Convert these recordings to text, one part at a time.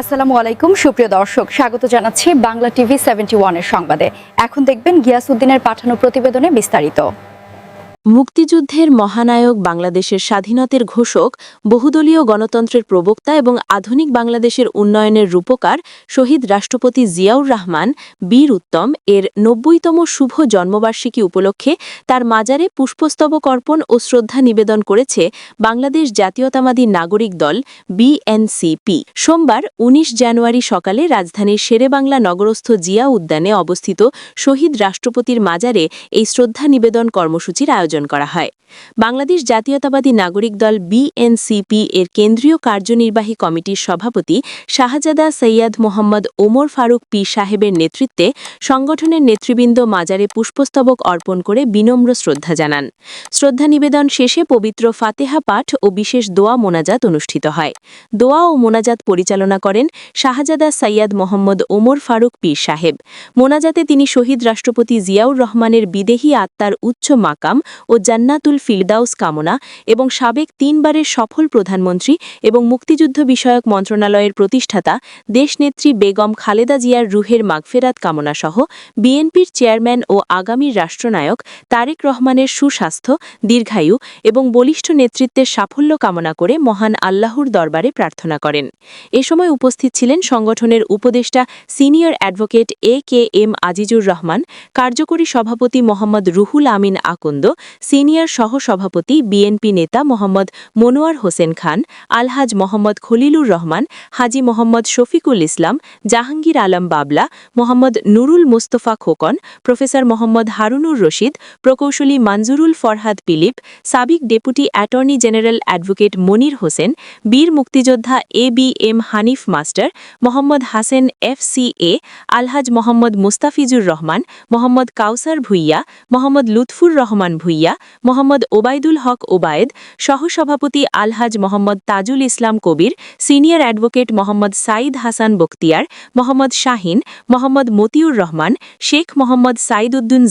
আসসালামু আলাইকুম, সুপ্রিয় দর্শক। স্বাগত জানাচ্ছি বাংলা টিভি সেভেন্টি ওয়ানের সংবাদে। এখন দেখবেন গিয়াসউদ্দিনের পাঠানো প্রতিবেদনে বিস্তারিত। মুক্তিযুদ্ধের মহানায়ক বাংলাদেশের স্বাধীনতার ঘোষক, বহুদলীয় গণতন্ত্রের প্রবক্তা এবং আধুনিক বাংলাদেশের উন্নয়নের রূপকার শহীদ রাষ্ট্রপতি জিয়াউর রহমান, বীর উত্তম এর নব্বইতম শুভ জন্মবার্ষিকী উপলক্ষে তার মাজারে পুষ্পস্তবক অর্পণ ও শ্রদ্ধা নিবেদন করেছে বাংলাদেশ জাতীয়তাবাদী নাগরিক দল বিএনসিপি সোমবার ১৯ জানুয়ারি সকালে রাজধানীর শেরেবাংলা নগরস্থ জিয়া উদ্যানে অবস্থিত শহীদ রাষ্ট্রপতির মাজারে এই শ্রদ্ধা নিবেদন কর্মসূচির আয়োজন করা হয় বাংলাদেশ জাতীয়তাবাদী নাগরিক দল বিএনসিপি এর কেন্দ্রীয় কার্যনির্বাহী কমিটির সভাপতি শাহজাদা সৈয়দ মোহাম্মদ ওমর ফারুক পি সাহেবের নেতৃত্বে সংগঠনের নেতৃবৃন্দ মাজারে পুষ্পস্তবক অর্পণ করে বিনম্র শ্রদ্ধা জানান। শ্রদ্ধা নিবেদন শেষে পবিত্র ফাতেহা পাঠ ও বিশেষ দোয়া মোনাজাত অনুষ্ঠিত হয়। দোয়া ও মোনাজাত পরিচালনা করেন শাহজাদা সৈয়দ মোহাম্মদ ওমর ফারুক পীর সাহেব। মোনাজাতে তিনি শহীদ রাষ্ট্রপতি জিয়াউর রহমানের বিদেহী আত্মার উচ্চ মাকাম ও জান্নাতুল ফিরদাউস কামনা এবং সাবেক তিনবারের সফল প্রধানমন্ত্রী এবং মুক্তিযুদ্ধ বিষয়ক মন্ত্রণালয়ের প্রতিষ্ঠাতা দেশনেত্রী বেগম খালেদা জিয়ার রুহের মাগফেরাত কামনা সহ বিএনপির চেয়ারম্যান ও আগামী রাষ্ট্রনায়ক তারেক রহমানের সুস্বাস্থ্য, দীর্ঘায়ু এবং বলিষ্ঠ নেতৃত্বের সাফল্য কামনা করে মহান আল্লাহর দরবারে প্রার্থনা করেন। এ সময় উপস্থিত ছিলেন সংগঠনের উপদেষ্টা senior advocate A K M Azizur Rahman, কার্যকরী সভাপতি মোহাম্মদ রুহুল আমিন আকন্দ, সিনিয়র সহসভাপতি বিএনপি নেতা মোহাম্মদ মনোয়ার হোসেন খান, আলহাজ মোহাম্মদ খলিলুর রহমান, হাজি মোহাম্মদ শফিকুল ইসলাম, জাহাঙ্গীর আলম বাবলা, মোহাম্মদ নুরুল মুস্তফা খোকন, প্রফেসর মোহাম্মদ হারুনুর রশিদ, প্রকৌশলী Manjurul Farhad পিলিপ, সাবিক deputy attorney general advocate Monir Hossain, বীর মুক্তিযোদ্ধা A B M Hanif master, Mohammad Hasen F C A, Alhaj Mohammad Mustafizur Rahman, Mohammad Kawsar Bhuiyan, Mohammad Lutfur Rahman Bhuiyan, Mohammad Obaidul Haque Obaid, সহসভাপতি Alhaj Mohammad Tajul Islam Kabir, senior advocate Mohammad Sayed Hasan Bakhtiar, Mohammad Shahin, Mohammad Motiur Rahman, Sheikh Mohammad Sayed Uddin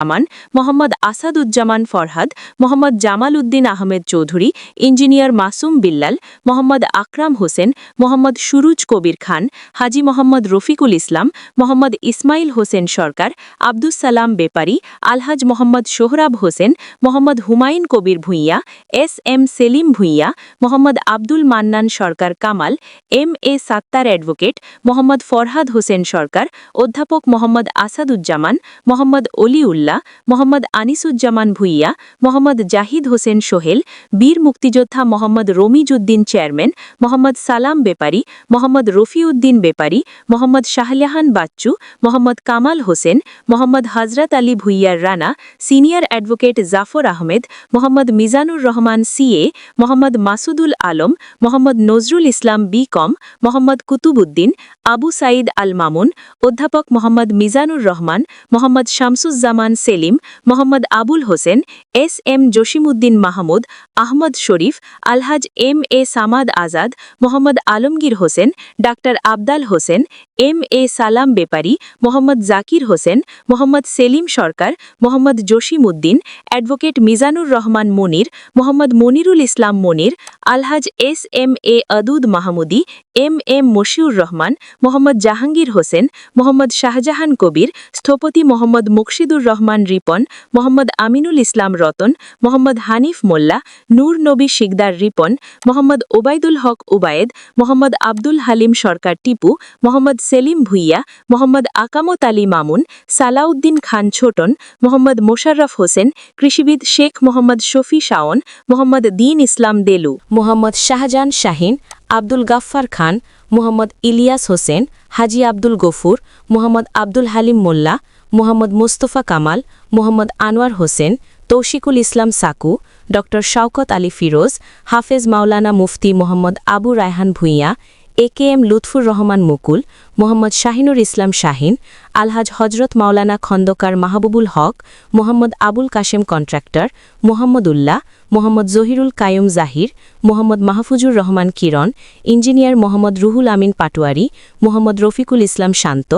Zaman Mohammad Asaduzzaman Farhad, Mohammad Jamal Uddin Ahmed Chowdhury, engineer Masum Billal, Mohammad Akram Hossain, Mohammad Suruj Kabir Khan, Haji Mohammad Rafiqul Islam, Mohammad Ismail Hossain Sarkar, Abdus Salam Bepari, Alhaj Mohammad Sohrab Hossain, Mohammad Humayun Kabir Bhuiyan, S M Selim Bhuiyan, Mohammad Abdul Mannan Sarkar Kamal, M A Sattar advocate, Mohammad Farhad Hossain Sarkar, অধ্যাপক মোহাম্মদ আসাদুজ্জামান, মোহাম্মদ অলিউল্লাহ। মোহাম্মদ আনিসুজ্জামান ভুইয়া, মোহাম্মদ জাহিদ হোসেন সোহেল, বীর মুক্তিযোদ্ধা Mohammad Ramizuddin chairman, Mohammad সালাম বেপারি, মোহাম্মদ রফিউদ্দিন বেপারি, মোহাম্মদ শাহজাহান বাচ্চু, মোহাম্মদ কামাল হোসেন, মোহাম্মদ হজরত Ali ভুইয়ার Rana, senior advocate Jafar Ahmed, Mohammad Mizanur Rahman CA Mohammad Masudul Alam, Mohammad Nazrul Islam B Com, Mohammad Kutubuddin Abu Sayed Al Mamun, অধ্যাপক Mohammad Mizanur Rahman, Mohammad Shamsuzzaman Selim, Mohammad Abul Hossain, S M Jasimuddin Mahmud, Ahmad Sharif, Alhaj M A Samad Azad, Mohammad Alamgir Hossain, doctor Abdal Hossain, M A Salam Bepari, Mohammad Zakir Hossain, Mohammad Selim Sarkar, Mohammad Jasimuddin, advocate Mizanur Rahman Monir, Mohammad Monirul Islam Monir, Alhaj S M A Adud Mahmudi, M M Mashiur Rahman, Mohammad Jahangir Hossain, Mohammad Shahjahan Kabir, স্থপতি মোহাম্মদ মুকশিদুর রহমান রিপন, মোহাম্মদ আমিনুল ইসলাম রতন, মোহাম্মদ হানিফ মোল্লা, নূর নবী শিকদার রিপন, মোহাম্মদ ওবায়দুল হক উবায়েদ, মোহাম্মদ আব্দুল হালিম সরকার টিপু, মোহাম্মদ সেলিম ভুইয়া, মোহাম্মদ আকামত আলী মামুন, সালাউদ্দিন খান ছোটন, মোহাম্মদ মোশাররফ হোসেন, কৃষিবিদ শেখ মোহাম্মদ শফি শাওন, মোহাম্মদ দিন ইসলাম দেলু, মোহাম্মদ শাহজাহান শাহিন, আব্দুল গাফফার খান, মোহাম্মদ ইলিয়াস হোসেন, হাজি আব্দুল গফুর, মোহাম্মদ আব্দুল হালিম মোল্লা মোহাম্মদ মুস্তফা কামাল, মোহাম্মদ আনোয়ার হোসেন, তৌশিকুল ইসলাম সাকু ড Shawkat Ali Firoz, Hafez Maulana Mufti Mohammad Abu Raihan Bhuiyan, A K M Lutfur Rahman Mukul Mohammad Shahinur Islam Shahin, Alhaj Hazrat Maulana Khandaker Mahbubul Haque, Mohammad Abul Kashem contractor Mohammad Ullah Mohammad Zahirul Kayum Zahir, Mohammad Mahfuzur Rahman Kiran, engineer Mohammad Ruhul Amin Patwari, Mohammad Rafiqul Islam Shanto,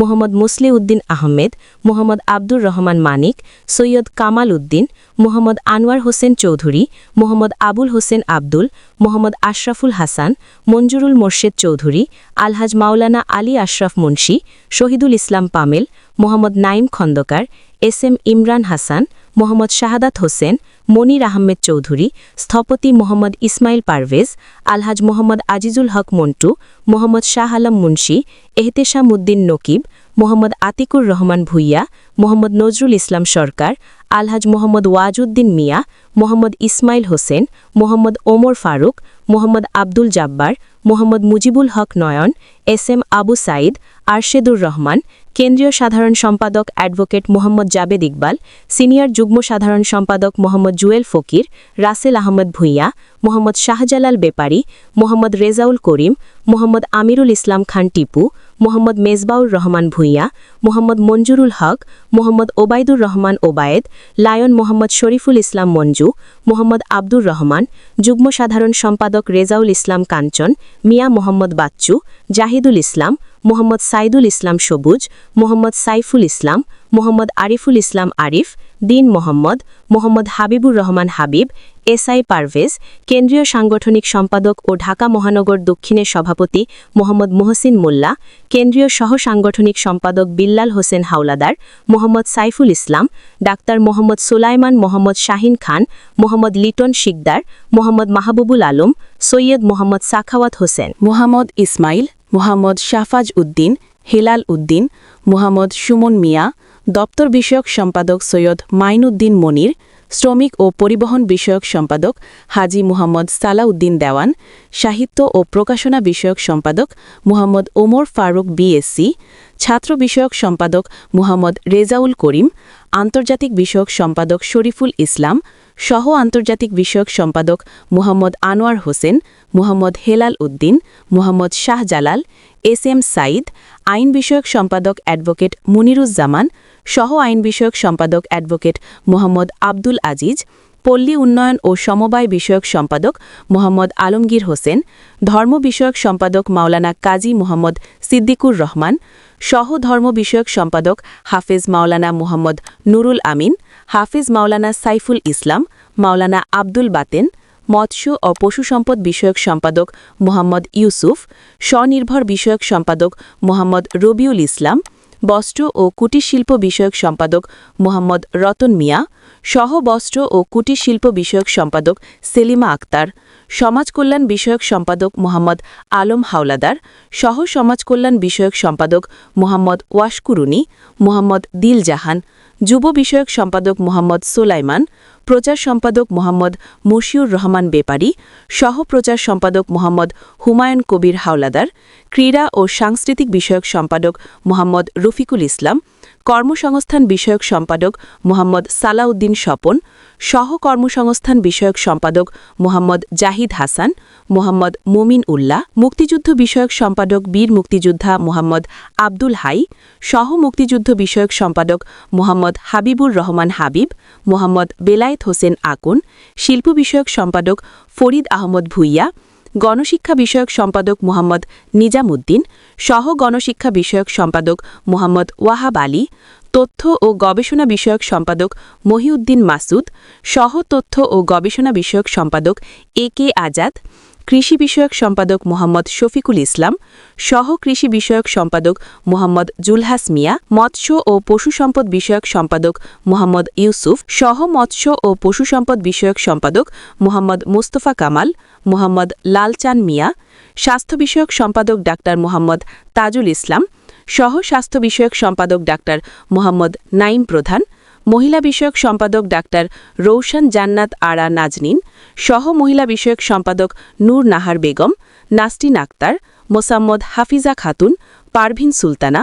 Mohammad Musli Uddin Ahmed, Mohammad Abdur Rahman Manik, Syed Kamal Uddin, Mohammad Anwar Hossain Chowdhury, Mohammad Abul Hossain Abdul, Mohammad Ashraful Hasan, Manjurul Morshed Chowdhury, Alhaj Maulana Ali Ashraf Munshi, Shahidul Islam Pamel, Mohammad Naim Khandakar, S M Imran Hasan, Mohammad Shahadat Hossain, Monir Ahmed Chowdhury, স্থপতি মোহাম্মদ ইসমাইল পারভেজ, আলহাজ মোহাম্মদ আজিজুল হক মন্টু, মোহাম্মদ শাহ আলম মুন্সি এহতেশাম উদ্দিন নকিব, মোহাম্মদ আতিকুর রহমান ভুইয়া, মোহাম্মদ নজরুল ইসলাম সরকার, আলহাজ Mohammad Wazuddin Mia, Mohammad Ismail Hossain, Mohammad Omar Faruk, Mohammad Abdul Jabbar Mohammad Mujibul Haque Nayan S M Abu Saeed Arshedur Rahman কেন্দ্রীয় সাধারণ সম্পাদক advocate Mohammad Jabed Iqbal, senior যুগ্ম সাধারণ সম্পাদক Mohammad Jewel Fakir, Rasel Ahmad Bhuiyan, Mohammad Shahjalal Bepari, Mohammad Rezaul Karim, Mohammad Amirul Islam Khan Tipu, Mohammad Mezbaur Rahman Bhuiyan, Mohammad Manjurul Haque, Mohammad Obaidur Rahman Obaid, lion Mohammad Shariful Islam Manju, Mohammad Abdur Rahman, যুগ্ম সাধারণ সম্পাদক রেজাউল ইসলাম কাঞ্চন, মিয়া মোহাম্মদ বাচ্চু, জাহিদুল ইসলাম মোহাম্মদ সাইদুল ইসলাম সবুজ, মোহাম্মদ সাইফুল ইসলাম, মোহাম্মদ আরিফুল ইসলাম আরিফ, দিন মোহাম্মদ মোহাম্মদ হাবিবুর রহমান হাবিব, এসআই পারভেজ, কেন্দ্রীয় সাংগঠনিক সম্পাদক ও ঢাকা মহানগর দক্ষিণের সভাপতি মোহাম্মদ মোহসিন মোল্লা, কেন্দ্রীয় সহ সাংগঠনিক সম্পাদক বিল্লাল হোসেন হাওলাদার, মোহাম্মদ সাইফুল ইসলাম, ডাক্তার মোহাম্মদ সুলাইমান মোহাম্মদ শাহিন খান, মোহাম্মদ লিটন শিকদার, মোহাম্মদ মাহবুবুল আলম, সৈয়দ মোহাম্মদ সাখাওয়াত হোসেন। মোহাম্মদ ইসমাইল মোহাম্মদ শাফাজ উদ্দিন, হেলাল উদ্দিন, মোহাম্মদ সুমন মিয়া, দপ্তর বিষয়ক সম্পাদক সৈয়দ মাইনুদ্দিন মনির, শ্রমিক ও পরিবহন বিষয়ক সম্পাদক হাজি মুহাম্মদ সালাউদ্দিন দেওয়ান, সাহিত্য ও প্রকাশনা বিষয়ক সম্পাদক মুহাম্মদ ওমর ফারুক বিএসসি, ছাত্র বিষয়ক সম্পাদক মুহাম্মদ রেজাউল করিম আন্তর্জাতিক বিষয়ক সম্পাদক শরীফুল ইসলাম, সহ আন্তর্জাতিক বিষয়ক সম্পাদক মোহাম্মদ আনোয়ার হোসেন, মোহাম্মদ হেলাল উদ্দিন, মোহাম্মদ শাহজালাল, এস এম সাইদ আইন বিষয়ক সম্পাদক অ্যাডভোকেট মুনিরুজ্জামান, সহ আইন বিষয়ক সম্পাদক অ্যাডভোকেট মোহাম্মদ আব্দুল আজিজ পল্লী উন্নয়ন ও সমবায় বিষয়ক সম্পাদক মোহাম্মদ আলমগীর হোসেন, ধর্ম বিষয়ক সম্পাদক মাওলানা কাজী মোহাম্মদ সিদ্দিকুর রহমান, সহ ধর্ম বিষয়ক সম্পাদক হাফেজ মাওলানা মোহাম্মদ নুরুল আমিন, হাফেজ মাওলানা সাইফুল ইসলাম, মাওলানা আব্দুল বাতেন, মৎস্য ও পশু সম্পদ বিষয়ক সম্পাদক মোহাম্মদ ইউসুফ, স্বনির্ভর বিষয়ক সম্পাদক মোহাম্মদ রবিউল ইসলাম বস্ত্র ও কুটির শিল্প বিষয়ক সম্পাদক মোহাম্মদ রতন মিয়া, সহ বস্ত্র ও কুটির শিল্প বিষয়ক সম্পাদক সেলিমা আক্তার, সমাজ কল্যাণ বিষয়ক সম্পাদক মোহাম্মদ আলম হাওলাদার, সহ সমাজ কল্যাণ বিষয়ক সম্পাদক মোহাম্মদ ওয়াশকুরুনি, মোহাম্মদ দিল জাহান যুব বিষয়ক সম্পাদক মোহাম্মদ সোলাইমান প্রচার সম্পাদক মোহাম্মদ মশিউর রহমান বেপারি, সহ প্রচার সম্পাদক মোহাম্মদ হুমায়ুন কবির হাওলাদার, ক্রীড়া ও সাংস্কৃতিক বিষয়ক সম্পাদক মোহাম্মদ রফিকুল ইসলাম কর্মসংস্থান বিষয়ক সম্পাদক মোহাম্মদ সালাউদ্দিন স্বপন, সহ কর্মসংস্থান বিষয়ক সম্পাদক মোহাম্মদ জাহিদ হাসান, মোহাম্মদ মুমিন উল্লাহ, মুক্তিযুদ্ধ বিষয়ক সম্পাদক বীর মুক্তিযোদ্ধা মোহাম্মদ আব্দুল হাই, সহ মুক্তিযুদ্ধ বিষয়ক সম্পাদক মোহাম্মদ হাবিবুর রহমান হাবিব, মোহাম্মদ বেলায়েত হোসেন আকুন, শিল্প বিষয়ক সম্পাদক ফরিদ আহমদ ভুইয়া গণশিক্ষা বিষয়ক সম্পাদক মোহাম্মদ নিজামুদ্দিন, সহ গণশিক্ষা বিষয়ক সম্পাদক মোহাম্মদ ওয়াহাব আলী, তথ্য ও গবেষণা বিষয়ক সম্পাদক মহিউদ্দিন মাসুদ, সহ তথ্য ও গবেষণা বিষয়ক সম্পাদক এ কে আজাদ কৃষি বিষয়ক সম্পাদক মোহাম্মদ শফিকুল ইসলাম, সহ কৃষি বিষয়ক সম্পাদক মোহাম্মদ জুলহাস মিয়া, মৎস্য ও পশু সম্পদ বিষয়ক সম্পাদক মোহাম্মদ ইউসুফ, সহ মৎস্য ও পশু সম্পদ বিষয়ক সম্পাদক মোহাম্মদ মুস্তফা কামাল, মোহাম্মদ লালচান মিয়া, স্বাস্থ্য বিষয়ক সম্পাদক ডাক্তার মোহাম্মদ তাজুল ইসলাম, সহ স্বাস্থ্য বিষয়ক সম্পাদক ডাক্তার মোহাম্মদ নাইম প্রধান মহিলা বিষয়ক সম্পাদক ডাক্তার রৌশন জান্নাত আরা নাজনিন, সহ মহিলা বিষয়ক সম্পাদক নূর নাহার বেগম নাস্টিন আক্তার, মোসাম্মদ হাফিজা খাতুন, পারভিন সুলতানা,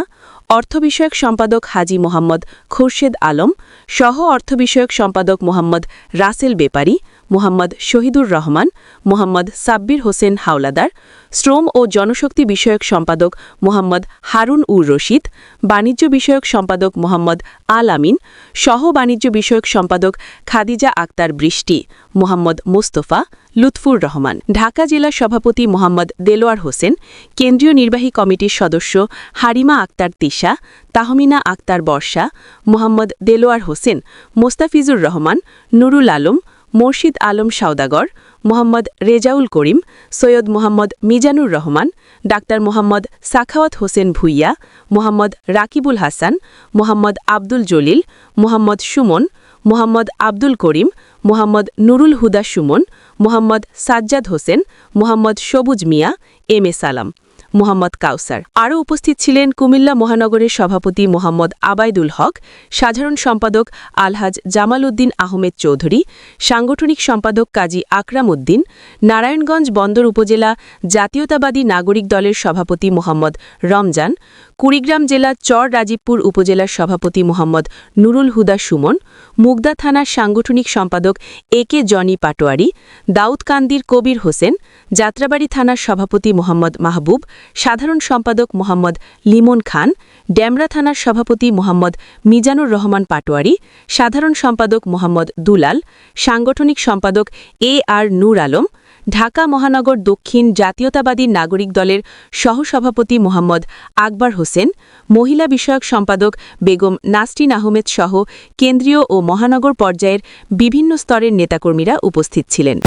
অর্থ বিষয়ক সম্পাদক হাজি মোহাম্মদ খোরশেদ আলম, সহ অর্থ বিষয়ক সম্পাদক মোহাম্মদ রাসেল বেপারি মোহাম্মদ শহীদুর রহমান, মোহাম্মদ সাব্বির হোসেন হাওলাদার, শ্রম ও জনশক্তি বিষয়ক সম্পাদক মোহাম্মদ হারুন উর রশিদ, বাণিজ্য বিষয়ক সম্পাদক মোহাম্মদ আল আমিন, সহ বাণিজ্য বিষয়ক সম্পাদক খাদিজা আক্তার বৃষ্টি, মোহাম্মদ মোস্তফা লুৎফুর রহমান, ঢাকা জেলা সভাপতি মোহাম্মদ দেলোয়ার হোসেন, কেন্দ্রীয় নির্বাহী কমিটির সদস্য হারিমা আক্তার তিশা, তাহমিনা আক্তার বর্ষা, মোহাম্মদ দেলোয়ার হোসেন, মোস্তাফিজুর রহমান, নুরুল আলম মোর্শিদ আলম সাউদাগর মোহাম্মদ রেজাউল করিম, সৈয়দ মোহাম্মদ মিজানুর রহমান, ডাক্তার মোহাম্মদ সাখাওয়াত হোসেন ভুইয়া, মোহাম্মদ রাকিবুল হাসান, মোহাম্মদ আব্দুল জলিল, মোহাম্মদ সুমন, মোহাম্মদ আব্দুল করিম, মোহাম্মদ নুরুল হুদা সুমন, মোহাম্মদ সাজ্জাদ হোসেন, মোহাম্মদ সবুজ মিয়া, এম এ সালাম। মোহাম্মদ কাউসার। আরও উপস্থিত ছিলেন কুমিল্লা মহানগরের সভাপতি মোহাম্মদ আবাইদুল হক, সাধারণ সম্পাদক আলহাজ জামাল উদ্দিন আহমেদ চৌধুরী, সাংগঠনিক সম্পাদক কাজী আকরাম উদ্দিন নারায়ণগঞ্জ বন্দর উপজেলা জাতীয়তাবাদী নাগরিক দলের সভাপতি মোহাম্মদ রমজান কুড়িগ্রাম জেলা চর রাজীবপুর উপজেলার সভাপতি মোহাম্মদ নুরুল হুদা সুমন, মুগদা থানার সাংগঠনিক সম্পাদক এ কে জনি পাটোয়ারি, দাউদকান্দির কবির হোসেন, যাত্রাবাড়ি থানার সভাপতি মোহাম্মদ মাহবুব, সাধারণ সম্পাদক মোহাম্মদ লিমন খান, ড্যামরা থানার সভাপতি মোহাম্মদ মিজানুর রহমান পাটোয়ারি, সাধারণ সম্পাদক মোহাম্মদ দুলাল, সাংগঠনিক সম্পাদক এ আর নূর আলম ঢাকা মহানগর দক্ষিণ জাতীয়তাবাদী নাগরিক দলের সহসভাপতি মোহাম্মদ আকবর হোসেন, মহিলা বিষয়ক সম্পাদক বেগম নাস্টিন আহমেদ সহ কেন্দ্রীয় ও মহানগর পর্যায়ের বিভিন্ন স্তরের নেতাকর্মীরা উপস্থিত ছিলেন।